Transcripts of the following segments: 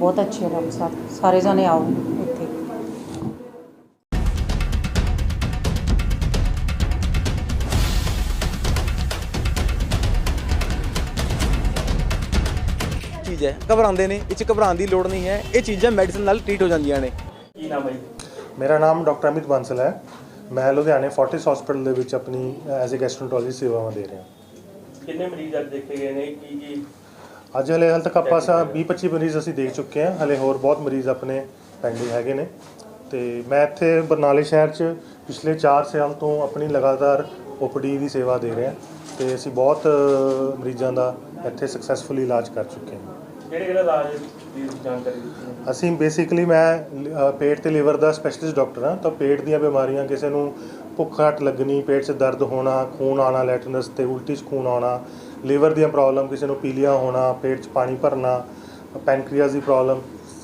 ਬਹੁਤ ਅੱਛੇ ਡਾਕਟਰ ਸਾਹਿਬ ਸਾਰੇ ਜਾਣੇ ਆਓ ਇੱਥੇ। ਚੀਜ਼ ਹੈ ਘਬਰਾਉਂਦੇ ਨੇ ਇਹ 'ਚ ਘਬਰਾਉਣ ਦੀ ਲੋੜ ਨਹੀਂ ਹੈ। ਇਹ ਚੀਜ਼ਾਂ ਮੈਡੀਸਨ ਨਾਲ ਟ੍ਰੀਟ ਹੋ ਜਾਂਦੀਆਂ ਨੇ। ਕੀ ਨਾਮ ਹੈ? ਮੇਰਾ ਨਾਮ ਡਾਕਟਰ ਅਮਿਤ ਬਾਂਸਲ ਹੈ। ਮੈਂ ਲੁਧਿਆਣੇ ਫੋਰਟਿਸ ਹਸਪੀਟਲ ਦੇ ਵਿੱਚ ਆਪਣੀ ਐਜ਼ ਅ ਗੈਸਟ੍ਰੋਂਟੋਲੋਜੀ ਸੇਵਾਵਾਂ ਦੇ ਰਿਹਾ। ਕਿੰਨੇ ਮਰੀਜ਼ ਅੱਜ ਦੇਖੇ ਗਏ ਨੇ? ਕੀ ਕੀ ਅੱਜ ਹਲੇ ਹਾਲ ਤੱਕ ਆਪਾਂ ਸਾ 20 25 ਮਰੀਜ਼ ਅਸੀਂ ਦੇਖ ਚੁੱਕੇ ਹਾਂ। ਹਲੇ ਹੋਰ ਬਹੁਤ ਮਰੀਜ਼ ਆਪਣੇ ਪੈਂਡਿੰਗ ਹੈਗੇ ਨੇ। ਤੇ ਮੈਂ ਇੱਥੇ ਬਰਨਾਲੇ ਸ਼ਹਿਰ 'ਚ ਪਿਛਲੇ 4 ਸਾਲ ਤੋਂ ਆਪਣੀ ਲਗਾਤਾਰ ਓਪੀਡੀ ਦੀ ਸੇਵਾ ਦੇ ਰਿਹਾ। ਤੇ ਅਸੀਂ ਬਹੁਤ ਮਰੀਜ਼ਾਂ ਦਾ ਇੱਥੇ ਸਕਸੈਸਫੁਲੀ ਇਲਾਜ ਕਰ ਚੁੱਕੇ ਹਾਂ। ਕਿਹੜੇ ਕਿਹੜੇ ਇਲਾਜ ਦੀ ਜਾਣਕਾਰੀ ਦਿੱਤੀ ਹੈ? ਅਸੀਂ ਬੇਸਿਕਲੀ ਮੈਂ ਪੇਟ ਤੇ ਲਿਵਰ ਦਾ ਸਪੈਸ਼ਲਿਸਟ ਡਾਕਟਰ ਹਾਂ। ਤਾਂ ਪੇਟ ਦੀਆਂ ਬਿਮਾਰੀਆਂ ਕਿਸੇ ਨੂੰ ਭੁੱਖ ਘੱਟ ਲੱਗਣੀ ਪੇਟ 'ਚ ਦਰਦ ਹੋਣਾ ਖੂਨ ਆਉਣਾ ਲੈਟਨਸ ਤੇ ਉਲਟੀ 'ਚ ਖੂਨ ਆਉਣਾ ਲਿਵਰ ਦੀਆਂ ਪ੍ਰੋਬਲਮ ਕਿਸੇ ਨੂੰ ਪੀਲੀਆ ਹੋਣਾ ਪੇਟ 'ਚ ਪਾਣੀ ਭਰਨਾ ਪੈਨਕ੍ਰੀਆਸ ਦੀ ਪ੍ਰੋਬਲਮ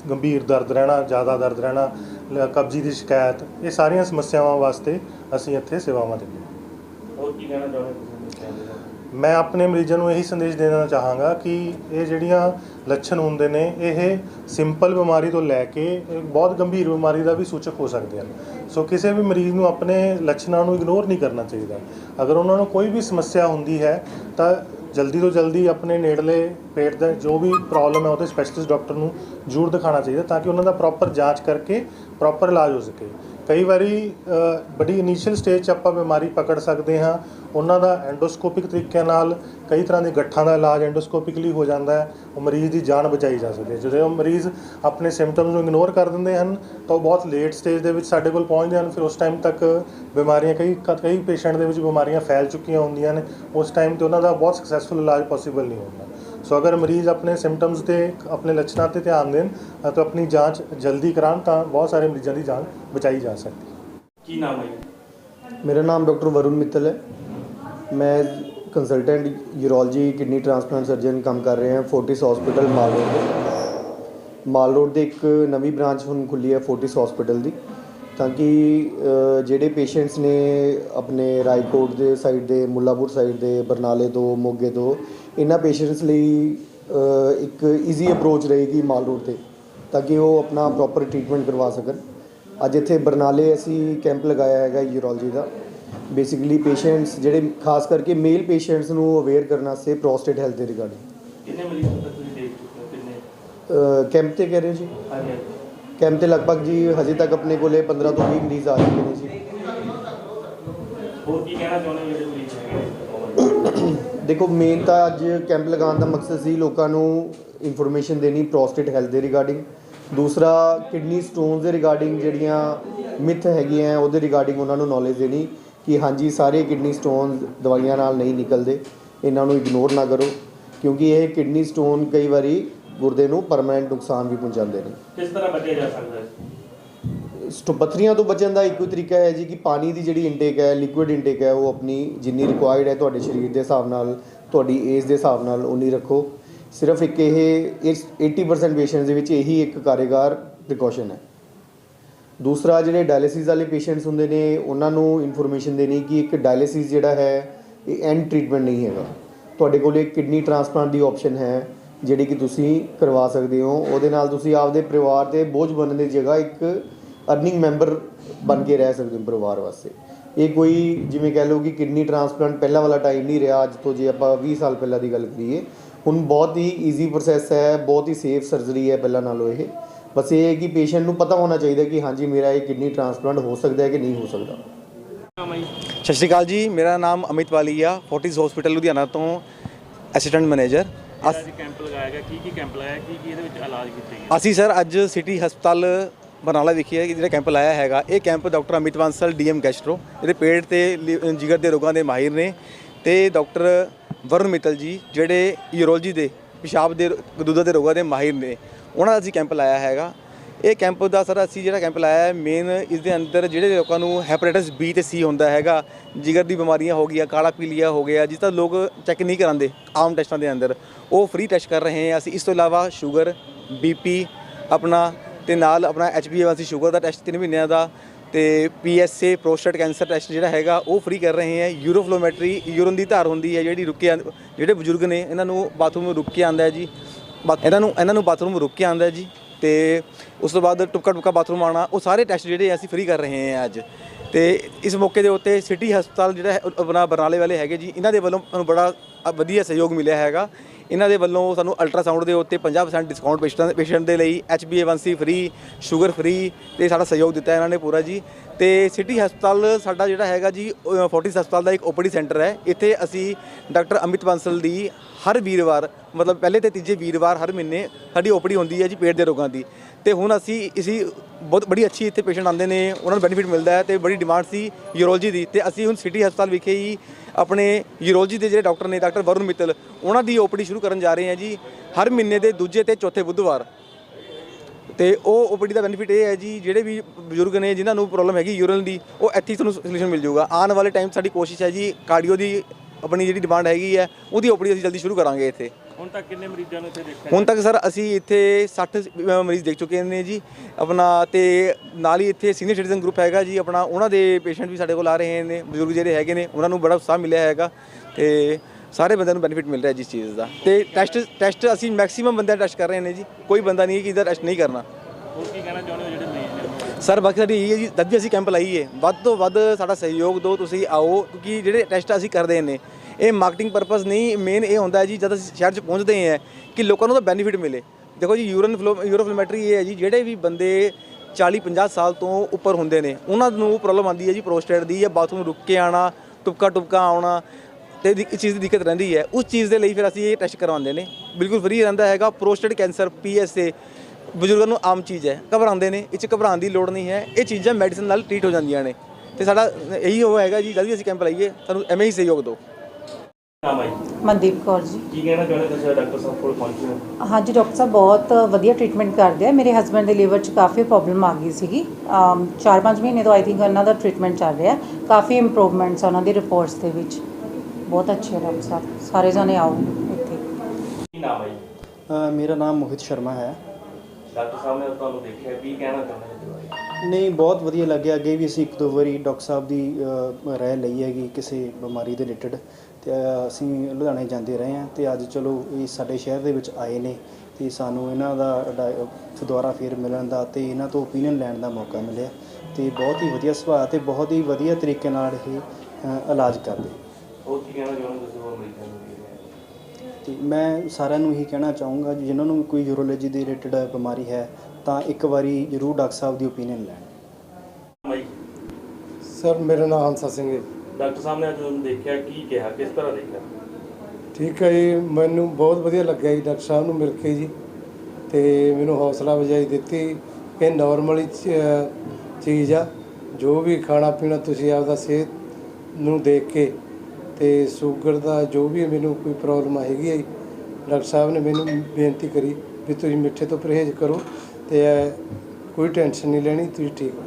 ਗੰਭੀਰ ਦਰਦ ਰਹਿਣਾ ਜ਼ਿਆਦਾ ਦਰਦ ਰਹਿਣਾ ਕਬਜ਼ੀ ਦੀ ਸ਼ਿਕਾਇਤ ਇਹ ਸਾਰੀਆਂ ਸਮੱਸਿਆਵਾਂ ਵਾਸਤੇ ਅਸੀਂ ਇੱਥੇ ਸੇਵਾਵਾਂ ਦਿੰਦੇ ਹਾਂ। ਹੋਰ ਕੀ ਕਹਿਣਾ ਚਾਹੁੰਦੇ ਤੁਸੀਂ? ਮੈਂ ਆਪਣੇ ਮਰੀਜ਼ਾਂ ਨੂੰ ਇਹੀ ਸੰਦੇਸ਼ ਦੇਣਾ ਚਾਹਾਂਗਾ ਕਿ ਇਹ ਜਿਹੜੀਆਂ ਲੱਛਣ ਹੁੰਦੇ ਨੇ ਇਹ ਸਿੰਪਲ ਬਿਮਾਰੀ ਤੋਂ ਲੈ ਕੇ ਬਹੁਤ ਗੰਭੀਰ ਬਿਮਾਰੀ ਦਾ ਵੀ ਸੂਚਕ ਹੋ ਸਕਦੇ ਹਨ। ਸੋ ਕਿਸੇ ਵੀ ਮਰੀਜ਼ ਨੂੰ ਆਪਣੇ ਲੱਛਣਾਂ ਨੂੰ ਇਗਨੋਰ ਨਹੀਂ ਕਰਨਾ ਚਾਹੀਦਾ। ਅਗਰ ਉਹਨਾਂ ਨੂੰ ਕੋਈ ਵੀ ਸਮੱਸਿਆ ਹੁੰਦੀ ਹੈ ਤਾਂ ਜਲਦੀ ਤੋਂ ਜਲਦੀ ਆਪਣੇ ਨੇੜਲੇ ਪੇਟ ਦਾ ਜੋ ਵੀ ਪ੍ਰੋਬਲਮ ਹੈ, ਉਹਦੇ ਸਪੈਸ਼ਲਿਸਟ ਡਾਕਟਰ ਨੂੰ ਜ਼ਰੂਰ ਦਿਖਾਉਣਾ ਚਾਹੀਦਾ ਤਾਂ ਕਿ ਉਹਨਾਂ ਦਾ ਪ੍ਰੋਪਰ ਜਾਂਚ ਕਰਕੇ ਪ੍ਰੋਪਰ ਇਲਾਜ ਹੋ ਸਕੇ। ਕਈ ਵਾਰੀ ਅ, ਬੜੀ ਇਨੀਸ਼ੀਅਲ ਸਟੇਜ 'ਚ ਆਪਾਂ ਬਿਮਾਰੀ ਪਕੜ ਸਕਦੇ ਹਾਂ। ਉਹਨਾਂ ਦਾ ਐਂਡੋਸਕੋਪਿਕ ਤਰੀਕੇ ਨਾਲ ਕਈ ਤਰ੍ਹਾਂ ਦੇ ਗੱਠਾਂ ਦਾ ਇਲਾਜ ਐਂਡੋਸਕੋਪਿਕਲੀ ਹੋ ਜਾਂਦਾ ਹੈ। ਉਹ ਮਰੀਜ਼ ਦੀ ਜਾਨ ਬਚਾਈ ਜਾ ਸਕਦੀ ਹੈ। ਜਦੋਂ ਉਹ ਮਰੀਜ਼ ਆਪਣੇ ਸਿੰਪਟਮਸ ਨੂੰ ਇਗਨੋਰ ਕਰ ਦਿੰਦੇ ਹਨ ਤਾਂ ਉਹ ਬਹੁਤ ਲੇਟ ਸਟੇਜ ਦੇ ਵਿੱਚ ਸਾਡੇ ਕੋਲ ਪਹੁੰਚਦੇ ਹਨ। ਫਿਰ ਉਸ ਟਾਈਮ ਤੱਕ ਬਿਮਾਰੀਆਂ ਕਈ ਕਈ ਪੇਸ਼ੈਂਟ ਦੇ ਵਿੱਚ ਬਿਮਾਰੀਆਂ ਫੈਲ ਚੁੱਕੀਆਂ ਹੁੰਦੀਆਂ ਨੇ। ਉਸ ਟਾਈਮ ਤੇ ਉਹਨਾਂ ਦਾ ਬਹੁਤ ਸਕਸੈਸਫੁਲ ਇਲਾਜ ਪੋਸੀਬਲ ਨਹੀਂ ਹੁੰਦਾ। ਸੋ ਅਗਰ ਮਰੀਜ਼ ਆਪਣੇ ਸਿੰਪਟਮਸ ਤੇ ਆਪਣੇ ਲੱਛਣਾਂ ਤੇ ਧਿਆਨ ਦੇਣ ਤਾਂ ਆਪਣੀ ਜਾਂਚ ਜਲਦੀ ਕਰਾਉਣ ਤਾਂ ਬਹੁਤ ਸਾਰੇ ਮਰੀਜ਼ਾਂ ਦੀ ਜਾਨ ਬਚਾਈ ਜਾ ਸਕਦੀ ਹੈ। ਕੀ ਨਾਮ ਹੈ? ਮੇਰਾ ਨਾਮ ਡਾਕਟਰ ਵਰੁਣ ਮਿੱਤਲ ਹੈ। ਮੈਂ consultant urology kidney transplant surgeon ਕੰਮ ਕਰ ਰਹੇ ਹਾਂ ਫੋਰਟਿਸ ਹਸਪੀਟਲ ਮਾਲ ਰੋਡ ਤੇ। ਮਾਲ ਰੋਡ ਦੇ ਇੱਕ ਨਵੀਂ ਬ੍ਰਾਂਚ ਹੁਣ ਖੁੱਲੀ ਹੈ ਫੋਰਟਿਸ ਹਸਪੀਟਲ ਦੀ ਤਾਂ ਕਿ ਜਿਹੜੇ ਪੇਸ਼ੈਂਟਸ ਨੇ ਆਪਣੇ ਰਾਏਕੋਟ ਦੇ ਸਾਈਡ ਦੇ ਮੁੱਲਾਪੁਰ ਸਾਈਡ ਦੇ ਬਰਨਾਲੇ ਤੋਂ ਮੋਗੇ ਤੋਂ ਇਹਨਾਂ ਪੇਸ਼ੈਂਟਸ ਲਈ ਇੱਕ ਈਜ਼ੀ ਅਪਰੋਚ ਰਹੇਗੀ ਮਾਲ ਰੋਡ ਤੇ ਤਾਂ ਕਿ ਉਹ ਆਪਣਾ ਪ੍ਰੋਪਰ ਟ੍ਰੀਟਮੈਂਟ ਕਰਵਾ ਸਕਣ। ਅੱਜ ਇੱਥੇ ਬਰਨਾਲੇ ਅਸੀਂ ਕੈਂਪ ਲਗਾਇਆ ਹੈਗਾ ਯੂਰੋਲੋਜੀ ਦਾ। ਬੇਸਿਕਲੀ ਪੇਸ਼ੈਂਟਸ ਜਿਹੜੇ ਖਾਸ ਕਰਕੇ ਮੇਲ ਪੇਸ਼ੈਂਟਸ ਨੂੰ ਅਵੇਅਰ ਕਰਨ ਵਾਸਤੇ ਪ੍ਰੋਸਟੇਟ ਹੈਲਥ ਦੇ ਰਿਗਾਰਡਿੰਗ ਕਿੰਨੇ ਮਰੀਜ਼ ਤੱਕ ਤੁਸੀਂ ਦੇਖ ਚੁੱਕੇ ਹੋ? ਕਿੰਨੇ? ਕੈਂਪ ਤੇ ਕਹਿ ਰਹੇ ਜੀ? ਹਾਂਜੀ। ਕੈਂਪ ਤੇ ਲਗਭਗ ਜੀ ਹਜੇ ਤੱਕ ਆਪਣੇ ਕੋਲੇ 15 ਤੋਂ 20 ਮਰੀਜ਼ ਆ ਚੁੱਕੇ ਨੇ ਜੀ। ਹੋਰ ਕੀ ਕਹਿਣਾ ਚਾਹੁੰਦੇ ਜਿਹੜੇ ਮਰੀਜ਼? ਦੇਖੋ ਮੇਨ ਤਾਂ ਅੱਜ ਕੈਂਪ ਲਗਾਉਣ ਦਾ ਮਕਸਦ ਸੀ ਲੋਕਾਂ ਨੂੰ ਇਨਫੋਰਮੇਸ਼ਨ ਦੇਣੀ ਪ੍ਰੋਸਟੇਟ ਹੈਲਥ ਦੇ ਰਿਗਾਰਡਿੰਗ ਦੂਸਰਾ ਕਿਡਨੀ ਸਟੋਨਸ ਦੇ ਰਿਗਾਰਡਿੰਗ ਜਿਹੜੀਆਂ ਮਿਥ ਹੈਗੀਆਂ, ਉਹਦੇ ਰਿਗਾਰਡਿੰਗ ਉਹਨਾਂ ਨੂੰ ਨੌਲੇਜ ਦੇਣੀ ਕਿ ਹਾਂਜੀ, ਸਾਰੇ ਕਿਡਨੀ ਸਟੋਨਸ ਦਵਾਈਆਂ ਨਾਲ ਨਹੀਂ ਨਿਕਲਦੇ, ਇਹਨਾਂ ਨੂੰ ਇਗਨੋਰ ਨਾ ਕਰੋ, ਕਿਉਂਕਿ ਇਹ ਕਿਡਨੀ ਸਟੋਨ ਕਈ ਵਾਰੀ ਗੁਰਦੇ ਨੂੰ ਪਰਮਾਨੈਂਟ ਨੁਕਸਾਨ ਵੀ ਪਹੁੰਚਾਉਂਦੇ ਨੇ। ਕਿਸ ਤਰ੍ਹਾਂ ਬਚਿਆ ਜਾ ਸਕਦਾ ਹੈ? ਸਟੋ ਤੋਂ ਬਚਣ ਦਾ ਇੱਕੋ ਤਰੀਕਾ ਹੈ ਜੀ ਕਿ ਪਾਣੀ ਦੀ ਜਿਹੜੀ ਇਨਟੇਕ ਹੈ ਲਿਕੁਇਡ ਇਨਟੇਕ ਹੈ, ਉਹ ਆਪਣੀ ਜਿੰਨੀ ਰਿਕੁਆਇਰਡ ਹੈ ਤੁਹਾਡੇ ਸਰੀਰ ਦੇ ਹਿਸਾਬ ਨਾਲ, ਤੁਹਾਡੀ ਏਜ ਦੇ ਹਿਸਾਬ ਨਾਲ ਉਨੀ ਰੱਖੋ। ਸਿਰਫ ਇੱਕ ਇਹ, ਇਸ 80% ਪੇਸ਼ੈਂਟਸ ਦੇ ਵਿੱਚ ਇਹੀ ਇੱਕ ਕਾਰਗਰ ਪ੍ਰੀਕਾਸ਼ਨ ਹੈ। ਦੂਸਰਾ, ਜਿਹੜੇ ਡਾਇਲਿਸਿਸ ਵਾਲੇ ਪੇਸ਼ੈਂਟਸ ਹੁੰਦੇ ਨੇ, ਉਹਨਾਂ ਨੂੰ ਇਨਫੋਰਮੇਸ਼ਨ ਦੇਣੀ ਕਿ ਇੱਕ ਡਾਇਲਿਸਿਸ ਜਿਹੜਾ ਹੈ, ਇਹ ਐਂਡ ਟ੍ਰੀਟਮੈਂਟ ਨਹੀਂ ਹੈਗਾ। ਤੁਹਾਡੇ ਕੋਲ ਇੱਕ ਕਿਡਨੀ ਟ੍ਰਾਂਸਪਲਾਂਟ ਦੀ ਆਪਸ਼ਨ ਹੈ, ਜਿਹੜੀ ਕਿ ਤੁਸੀਂ ਕਰਵਾ ਸਕਦੇ ਹੋ। ਉਹਦੇ ਨਾਲ ਤੁਸੀਂ ਆਪਦੇ ਪਰਿਵਾਰ ਤੇ ਬੋਝ ਬਣਨ ਦੀ ਜਗ੍ਹਾ ਇੱਕ ਅਰਨਿੰਗ ਮੈਂਬਰ ਬਣ ਕੇ ਰਹਿ ਸਕਦੇ ਹੋ ਪਰਿਵਾਰ ਵਾਸਤੇ। ਇਹ ਕੋਈ ਜਿਵੇਂ ਕਹਿ ਲਓ ਕਿ ਕਿਡਨੀ ਟ੍ਰਾਂਸਪਲਾਂਟ ਪਹਿਲਾਂ ਵਾਲਾ ਟਾਈਮ ਨਹੀਂ ਰਿਹਾ ਅੱਜ ਤੋਂ ਜੇ ਆਪਾਂ 20 ਸਾਲ ਪਹਿਲਾਂ ਦੀ ਗੱਲ ਕਰੀਏ ਹੁਣ ਬਹੁਤ ਹੀ ਈਜ਼ੀ ਪ੍ਰੋਸੈਸ ਹੈ ਬਹੁਤ ਹੀ ਸੇਫ ਸਰਜਰੀ ਹੈ ਪਹਿਲਾਂ ਨਾਲੋਂ ਇਹ। ਬਸ ਇਹ ਹੈ ਕਿ ਪੇਸ਼ੈਂਟ ਨੂੰ ਪਤਾ ਹੋਣਾ ਚਾਹੀਦਾ ਕਿ ਹਾਂਜੀ ਮੇਰਾ ਇਹ ਕਿਡਨੀ ਟ੍ਰਾਂਸਪਲਾਂਟ ਹੋ ਸਕਦਾ ਹੈ ਕਿ ਨਹੀਂ ਹੋ ਸਕਦਾ? ਸਤਿ ਸ਼੍ਰੀ ਅਕਾਲ ਜੀ ਮੇਰਾ ਨਾਮ ਅਮਿਤ ਵਾਲੀਆ ਫੋਰਟਿਸ ਹਸਪੀਟਲ ਲੁਧਿਆਣਾ ਤੋਂ ਅਸਿਸਟੈਂਟ ਮੈਨੇਜਰ ਅੱਜ ਕੈਂਪ ਲਗਾਇਆ ਗਿਆ ਕੀ ਕੀ ਕੈਂਪ ਲਗਾਇਆ ਕੀ ਕੀ ਇਹਦੇ ਵਿੱਚ ਇਲਾਜ ਕੀਤੇ ਗਏ? ਅਸੀਂ ਸਰ ਅੱਜ ਸਿਟੀ ਹਸਪਤਾਲ ਬਰਨਾਲਾ ਵਿਖੇ ਜਿਹੜਾ ਕੈਂਪ ਲਾਇਆ ਹੈਗਾ, ਇਹ camp doctor Amit Bansal, DM gastro, ਇਹਦੇ ਪੇਟ ਤੇ ਲਿ- ਜਿਗਰ ਦੇ ਰੋਗਾਂ ਦੇ ਮਾਹਿਰ ਨੇ ਤੇ ਡਾਕਟਰ ਵਰੁਣ ਮਿੱਤਲ ਜੀ, ਜਿਹੜੇ ਯੂਰੋਲੋਜੀ ਦੇ, ਪਿਸ਼ਾਬ ਦੇ ਗਦੂਦਾ ਦੇ ਰੋਗਾਂ ਦੇ ਮਾਹਿਰ ਨੇ, ਉਹਨਾਂ ਦਾ ਅਸੀਂ ਕੈਂਪ ਲਾਇਆ ਹੈਗਾ। ਇਹ ਕੈਂਪ ਦਾ ਸਰ ਅਸੀਂ ਜਿਹੜਾ ਕੈਂਪ ਲਾਇਆ ਹੈ ਮੇਨ ਇਸ ਦੇ ਅੰਦਰ ਜਿਹੜੇ ਲੋਕਾਂ ਨੂੰ ਹੈਪੇਟਾਈਟਸ ਬੀ ਤੇ ਸੀ ਹੁੰਦਾ ਹੈਗਾ, ਜਿਗਰ ਦੀ ਬਿਮਾਰੀਆਂ ਹੋ ਗਈਆਂ, ਕਾਲਾ ਪੀਲੀਆ ਹੋ ਗਿਆ, ਜਿਸ ਤਰ੍ਹਾਂ ਲੋਕ ਚੈੱਕ ਨਹੀਂ ਕਰਾਉਂਦੇ ਆਮ ਟੈਸਟਾਂ ਦੇ ਅੰਦਰ, ਉਹ ਫ੍ਰੀ ਟੈਸਟ ਕਰ ਰਹੇ ਹਾਂ ਅਸੀਂ। ਇਸ ਤੋਂ ਇਲਾਵਾ ਸ਼ੂਗਰ ਬੀਪੀ ਆਪਣਾ ਤੇ ਨਾਲ ਆਪਣਾ ਐਚਬੀਏਵਾਂਸੀ ਸ਼ੂਗਰ ਦਾ ਟੈਸਟ 3 ਮਹੀਨਿਆਂ ਦਾ ਤੇ ਪੀਐਸਏ ਪ੍ਰੋਸਟੇਟ ਕੈਂਸਰ ਟੈਸਟ ਜਿਹੜਾ ਹੈਗਾ ਉਹ ਫ੍ਰੀ ਕਰ ਰਹੇ ਹੈ। ਯੂਰੋਫਲੋਮੈਟਰੀ ਯੂਰਨ ਦੀ ਧਾਰ ਹੁੰਦੀ ਹੈ ਜਿਹੜੀ ਰੁਕ ਕੇ ਆਂਦ- ਜਿਹੜੇ ਬਜ਼ੁਰਗ ਨੇ ਇਹਨਾਂ ਨੂੰ ਬਾਥਰੂਮ ਰੁਕ ਕੇ ਆਂਦਾ ਹੈ ਜੀ। ਬਾ- ਇਹਨਾਂ ਨੂੰ ਇਹਨਾਂ ਨੂੰ ਬਾਥਰੂਮ ਰੁਕ ਕੇ ਆਂਦਾ ਹੈ ਜੀ ਤੇ ਉਸ ਤੋਂ ਬਾਅਦ ਟੁਪਕਾ ਟੁਪਕਾ ਬਾਥਰੂਮ ਆਉਣਾ ਉਹ ਸਾਰੇ ਟੈਸਟ ਜਿਹੜੇ ਅਸੀਂ ਫ੍ਰੀ ਕਰ ਰਹੇ ਹਾਂ ਅੱਜ। ਤੇ ਇਸ ਮੌਕੇ ਦੇ ਉੱਤੇ ਸਿਟੀ ਹਸਪਤਾਲ ਜਿਹੜਾ ਹੈ, ਆਪਣਾ ਬਰਨਾਲੇ ਵਾਲੇ ਹੈਗੇ ਜੀ। ਇਹਨਾਂ ਦੇ ਵੱਲੋਂ ਸਾਨੂੰ ਬੜਾ ਵਧੀਆ ਸਹਿਯੋਗ ਮਿਲਿਆ ਹੈਗਾ। ਇਹਨਾਂ ਦੇ ਵੱਲੋਂ ਸਾਨੂੰ ਅਲਟਰਾਸਾਊਂਡ ਦੇ ਉੱਤੇ 50% ਡਿਸਕਾਊਂਟ ਪੇਸ਼ੈਂਟ ਪੇਸ਼ੈਂਟ ਦੇ ਲਈ HbA1c ਫ੍ਰੀ ਸ਼ੂਗਰ ਫ੍ਰੀ ਤੇ ਸਾਡਾ ਸਹਿਯੋਗ ਦਿੱਤਾ ਇਹਨਾਂ ਨੇ ਪੂਰਾ ਜੀ। ਤੇ ਸਿਟੀ ਹਸਪਤਾਲ ਸਾਡਾ ਜਿਹੜਾ ਹੈਗਾ ਜੀ ਅ, ਫੋਰਟਿਸ ਹਸਪਤਾਲ ਦਾ ਇੱਕ ਓਪੀਡੀ ਸੈਂਟਰ ਹੈ। ਇੱਥੇ ਅਸੀਂ ਡਾਕਟਰ ਅਮਿਤ ਬੰਸਲ ਦੀ ਹਰ ਵੀਰਵਾਰ ਮਤਲਬ ਪਹਿਲੇ ਤੇ ਤੀਜੇ ਵੀਰਵਾਰ ਹਰ ਮਹੀਨੇ ਸਾਡੀ ਓਪੀਡੀ ਹੁੰਦੀ ਹੈ ਜੀ ਪੇਟ ਦੇ ਰੋਗਾਂ ਦੀ। ਤੇ ਹੁਣ ਅਸੀਂ ਇਸੀ ਬਹੁਤ ਬੜੀ ਅੱਛੀ ਇੱਥੇ ਪੇਸ਼ੈਂਟ ਆਉਂਦੇ ਨੇ ਉਹਨਾਂ ਨੂੰ ਬੈਨੀਫਿਟ ਮਿਲਦਾ ਹੈ ਤੇ ਬੜੀ ਡਿਮਾਂਡ ਸੀ ਯੂਰੋਲੋਜੀ ਦੀ। ਤੇ ਅਸੀਂ ਹੁਣ ਸਿਟੀ ਹਸਪਤਾਲ ਵਿਖੇ ਹੀ ਆਪਣੇ ਯੂਰੋਲੋਜੀ ਦੇ ਜਿਹੜੇ ਡਾਕਟਰ ਨੇ ਡਾਕਟਰ ਵਰੁਣ ਮਿੱਤਲ, ਉਹਨਾਂ ਦੀ ਓਪੀਡੀ ਸ਼ੁਰੂ ਕਰਨ ਜਾ ਰਹੇ ਹਾਂ ਜੀ ਹਰ ਮਹੀਨੇ ਦੇ ਦੂਜੇ ਤੇ ਚੌਥੇ ਬੁੱਧਵਾਰ। ਤੇ ਉਹ ਓਪੀਡੀ ਦਾ ਬੈਨੀਫਿਟ ਇਹ ਹੈ ਜੀ, ਜਿਹੜੇ ਵੀ ਬਜ਼ੁਰਗ ਨੇ ਜਿਨ੍ਹਾਂ ਨੂੰ ਪ੍ਰੋਬਲਮ ਹੈਗੀ ਯੂਰਨ ਦੀ, ਉਹ ਇੱਥੇ ਤੁਹਾਨੂੰ ਸੋਲੂਸ਼ਨ ਮਿਲ ਜਾਊਗਾ। ਆਉਣ ਵਾਲੇ ਟਾਈਮ ਸਾਡੀ ਕੋਸ਼ਿਸ਼ ਹੈ ਜੀ ਕਾਰਡੀਓ ਦੀ ਆਪਣੀ ਜਿਹੜੀ ਡਿਮਾਂਡ ਹੈਗੀ ਹੈ, ਉਹਦੀ ਓਪੀਡੀ ਅਸੀਂ ਜਲਦੀ ਸ਼ੁਰੂ ਕਰਾਂਗੇ ਇੱਥੇ। ਹੁਣ ਤੱਕ ਕਿੰਨੇ ਮਰੀਜ਼ਾਂ ਨੂੰ ਇੱਥੇ ਦੇਖਿਆ ਹੁਣ ਤੱਕ ਸਰ ਅਸੀਂ ਇੱਥੇ 60 ਮਰੀਜ਼ ਦੇਖ ਚੁੱਕੇ ਨੇ ਜੀ। ਆਪਣਾ ਤੇ ਨਾਲ ਹੀ ਇੱਥੇ ਸੀਨੀਅਰ ਸਿਟੀਜ਼ਨ ਗਰੁੱਪ ਹੈਗਾ ਜੀ। ਆਪਣਾ ਉਹਨਾਂ ਦੇ ਪੇਸ਼ੈਂਟ ਵੀ ਸਾਡੇ ਕੋਲ ਆ ਰਹੇ ਨੇ। ਬਜ਼ੁਰਗ ਜਿਹੜੇ ਹੈਗੇ ਨੇ ਉਹਨਾਂ ਨੂੰ ਬੜਾ ਉਤਸ਼ਾਹ ਮਿਲਿਆ ਹੈਗਾ। ਤੇ ਸਾਰੇ ਬੰਦਿਆਂ ਨੂੰ ਬੈਨੀਫਿਟ ਮਿਲ ਰਿਹਾ ਜੀ ਇਸ ਚੀਜ਼ ਦਾ। ਤੇ ਟੈਸਟ ਟੈਸਟ ਅਸੀਂ ਮੈਕਸਿਮਮ ਬੰਦਿਆਂ ਟੈਸਟ ਕਰ ਰਹੇ ਨੇ ਜੀ। ਕੋਈ ਬੰਦਾ ਨਹੀਂ ਕਿ ਇਹਦਾ ਟੈਸਟ ਨਹੀਂ ਕਰਨਾ। ਹੋਰ ਕੀ ਕਹਿਣਾ ਚਾਹੁੰਦੇ ਹੋ ਜਿਹੜੇ ਮਰੀਜ਼ ਨੇ? ਸਰ ਬਾਕੀ ਸਾਡੀ ਇਹ ਹੈ ਜੀ ਜਦ ਵੀ ਅਸੀਂ ਕੈਂਪ ਲਾਈਏ ਵੱਧ ਤੋਂ ਵੱਧ ਸਾਡਾ ਸਹਿਯੋਗ ਦਿਓ ਤੁਸੀਂ ਆਓ ਕਿਉਂਕਿ ਜਿਹੜੇ ਟੈਸਟ ਅਸੀਂ ਕਰਦੇ ਨੇ ਇਹ ਮਾਰਕੀਟਿੰਗ ਪਰਪਸ ਨਹੀਂ ਮੇਨ ਇਹ ਹੁੰਦਾ ਹੈ ਜੀ, ਜਦ ਅਸੀਂ ਸ਼ਹਿਰ 'ਚ ਪਹੁੰਚਦੇ ਹਾਂ ਕਿ ਲੋਕਾਂ ਨੂੰ ਤਾਂ ਬੈਨੀਫਿਟ ਮਿਲੇ। ਦੇਖੋ ਜੀ ਯੂਰਨ ਫਲੋ ਯੂਰੋਫਲੋਮੈਟਰੀ ਇਹ ਹੈ ਜੀ, ਜਿਹੜੇ ਵੀ ਬੰਦੇ 40 50 ਸਾਲ ਤੋਂ ਉੱਪਰ ਹੁੰਦੇ ਨੇ, ਉਹਨਾਂ ਨੂੰ ਪ੍ਰੋਬਲਮ ਆਉਂਦੀ ਹੈ ਜੀ ਪ੍ਰੋਸਟੇਟ ਦੀ ਜਾਂ ਬਾਥਰੂਮ ਰੁੱਕ ਕੇ ਆਣਾ ਟੁਪਕਾ ਟੁਪਕਾ ਆਉਣਾ, ਤੇ ਇਸ ਚੀਜ਼ ਦੀ ਦਿੱਕਤ ਰਹਿੰਦੀ ਹੈ। ਉਸ ਚੀਜ਼ ਦੇ ਲਈ ਫਿਰ ਅਸੀਂ ਇਹ ਟੈਸਟ ਕਰਵਾਉਂਦੇ ਨੇ। ਬਿਲਕੁਲ ਫ੍ਰੀ ਰਹਿੰਦਾ ਹੈਗਾ ਪ੍ਰੋਸਟੇਟ ਕੈਂਸਰ ਪੀਐਸਏ ਬਜ਼ੁਰਗਾਂ ਨੂੰ ਆਮ ਚੀਜ਼ ਹੈ, ਘਬਰਾਉਂਦੇ ਨੇ, ਇਹ 'ਚ ਘਬਰਾਉਣ ਦੀ ਲੋੜ ਨਹੀਂ ਹੈ, ਇਹ ਚੀਜ਼ਾਂ ਮੈਡੀਸਨ ਨਾਲ ਟ੍ਰੀਟ ਹੋ ਜਾਂਦੀਆਂ ਨੇ। ਤੇ ਸਾਡਾ ਇਹੀ ਉਹ ਹੈਗਾ ਜੀ, ਜਲਦੀ ਅਸੀਂ ਕੈਂਪ ਲਾਈਏ, ਸਾਨੂੰ ਐਵੇਂ ਹੀ ਸਹਿਯੋਗ ਦਿਓ। ਨਾਮ ਮਨਦੀਪ ਕੌਰ ਜੀ। ਕੀ ਕਹਿਣਾ ਚਾਹੁੰਦੇ ਤੁਸੀਂ ਡਾਕਟਰ ਸਾਹਿਬ ਕੋਲ ਪਹੁੰਚੇ ਹੋ ਹਾਂਜੀ ਡਾਕਟਰ ਸਾਹਿਬ ਬਹੁਤ ਵਧੀਆ ਟ੍ਰੀਟਮੈਂਟ ਕਰਦੇ ਆ। ਮੇਰੇ ਹਸਬੰਡ ਦੇ ਲੀਵਰ 'ਚ ਕਾਫੀ ਪ੍ਰੋਬਲਮ ਆ ਗਈ ਸੀਗੀ। 4-5 ਮਹੀਨੇ ਤੋਂ ਆਈ ਥਿੰਕ ਉਹਨਾਂ ਦਾ ਟ੍ਰੀਟਮੈਂਟ ਚੱਲ ਰਿਹਾ। ਕਾਫੀ ਇੰਪਰੂਵਮੈਂਟਸ ਉਹਨਾਂ ਦੀ ਰਿਪੋਰਟਸ ਦੇ ਵਿੱਚ। ਬਹੁਤ ਅੱਛੇ ਆ ਡਾਕਟਰ ਸਾਹਿਬ। ਸਾਰੇ ਜਣੇ ਆਓ ਇੱਥੇ। ਕੀ ਨਾਮ ਅ, ਮੇਰਾ ਨਾਮ ਮੋਹਿਤ ਸ਼ਰਮਾ ਹੈ। ਡਾਕਟਰ ਸਾਹਿਬ ਨੇ ਤੁਹਾਨੂੰ ਦੇਖਿਆ। ਕੀ ਕਹਿਣਾ ਚਾਹੁੰਦੇ ਹੋ? ਨਹੀਂ ਬਹੁਤ ਵਧੀਆ ਲੱਗਿਆ। ਅੱਗੇ ਵੀ ਅਸੀਂ ਇੱਕ ਦੋ ਵਾਰੀ ਡਾਕਟਰ ਸਾਹਿਬ ਦੀ ਅ, ਰਾਏ ਲਈ ਹੈਗੀ ਕਿਸੇ ਬਿਮਾਰੀ ਦੇ ਰਿਲੇਟਡ ਤੇ ਅਸੀਂ ਲੁਧਿਆਣੇ ਜਾਂਦੇ ਰਹੇ ਹਾਂ ਤੇ ਅੱਜ ਚਲੋ ਇਹ ਸਾਡੇ ਸ਼ਹਿਰ ਦੇ ਵਿੱਚ ਆਏ ਨੇ ਤੇ ਸਾਨੂੰ ਇਹਨਾਂ ਦਾ ਡਾ- ਦੁਬਾਰਾ ਫੇਰ ਮਿਲਣ ਦਾ ਤੇ ਇਹਨਾਂ ਤੋਂ ਓਪੀਨੀਅਨ ਲੈਣ ਦਾ ਮੌਕਾ ਮਿਲਿਆ ਤੇ ਬਹੁਤ ਹੀ ਵਧੀਆ ਸੁਭਾਅ ਤੇ ਬਹੁਤ ਹੀ ਵਧੀਆ ਤਰੀਕੇ ਨਾਲ ਇਹ ਇਲਾਜ ਕਰਦੇ। ਹੋਰ ਕੀ ਕਹਿਣਾ ਚਾਹੁੰਦੇ ਤੁਸੀਂ ਹੋਰ ਮਰੀਜ਼ਾਂ ਨੂੰ ਦੇਖ ਰਹੇ ਹੋ ਤੇ ਮੈਂ ਸਾਰਿਆਂ ਨੂੰ ਇਹੀ ਕਹਿਣਾ ਚਾਹੂੰਗਾ ਜਿਨ੍ਹਾਂ ਨੂੰ ਕੋਈ ਯੂਰੋਲੋਜੀ ਦੇ ਰਿਲੇਟਡ ਬਿਮਾਰੀ ਹੈ ਤਾਂ ਇੱਕ ਵਾਰੀ ਜ਼ਰੂਰ ਡਾਕਟਰ ਸਾਹਿਬ ਦੀ ਓਪੀਨੀਅਨ ਲੈਣ। ਮਾਈ। ਸਰ ਮੇਰਾ ਨਾਮ ਹੰਸਾ ਸਿੰਘ ਹੈ। ਡਾਕਟਰ ਸਾਹਿਬ ਨੇ ਅੱਜ ਤੁਹਾਨੂੰ ਦੇਖਿਆ ਕੀ ਕਿਹਾ ਕਿਸ ਤਰ੍ਹਾਂ ਦੇਖਿਆ? ਠੀਕ ਹੈ ਜੀ ਮੈਨੂੰ ਬਹੁਤ ਵਧੀਆ ਲੱਗਿਆ ਜੀ ਡਾਕਟਰ ਸਾਹਿਬ ਨੂੰ ਮਿਲ ਕੇ ਜੀ ਤੇ ਮੈਨੂੰ ਹੌਸਲਾ ਵਜਾਈ ਦਿੱਤੀ। ਕਿ ਨਾਰਮਲੀ ਚੀਜ਼ ਆ। ਜੋ ਵੀ ਖਾਣਾ ਪੀਣਾ ਤੁਸੀਂ ਆਪਦਾ ਸਿਹਤ ਨੂੰ ਦੇਖ ਕੇ ਤੇ ਸ਼ੂਗਰ ਦਾ ਜੋ ਵੀ ਮੈਨੂੰ ਕੋਈ ਪ੍ਰੋਬਲਮ ਹੈਗੀ ਹੈ ਜੀ, ਡਾਕਟਰ ਸਾਹਿਬ ਨੇ ਮੈਨੂੰ ਬੇਨਤੀ ਕਰੀ ਵੀ ਤੁਸੀਂ ਮਿੱਠੇ ਤੋਂ ਪਰਹੇਜ਼ ਕਰੋ ਤੇ ਕੋਈ ਟੈਨਸ਼ਨ ਨਹੀਂ ਲੈਣੀ ਤੁਸੀਂ ਠੀਕ ਹੋ।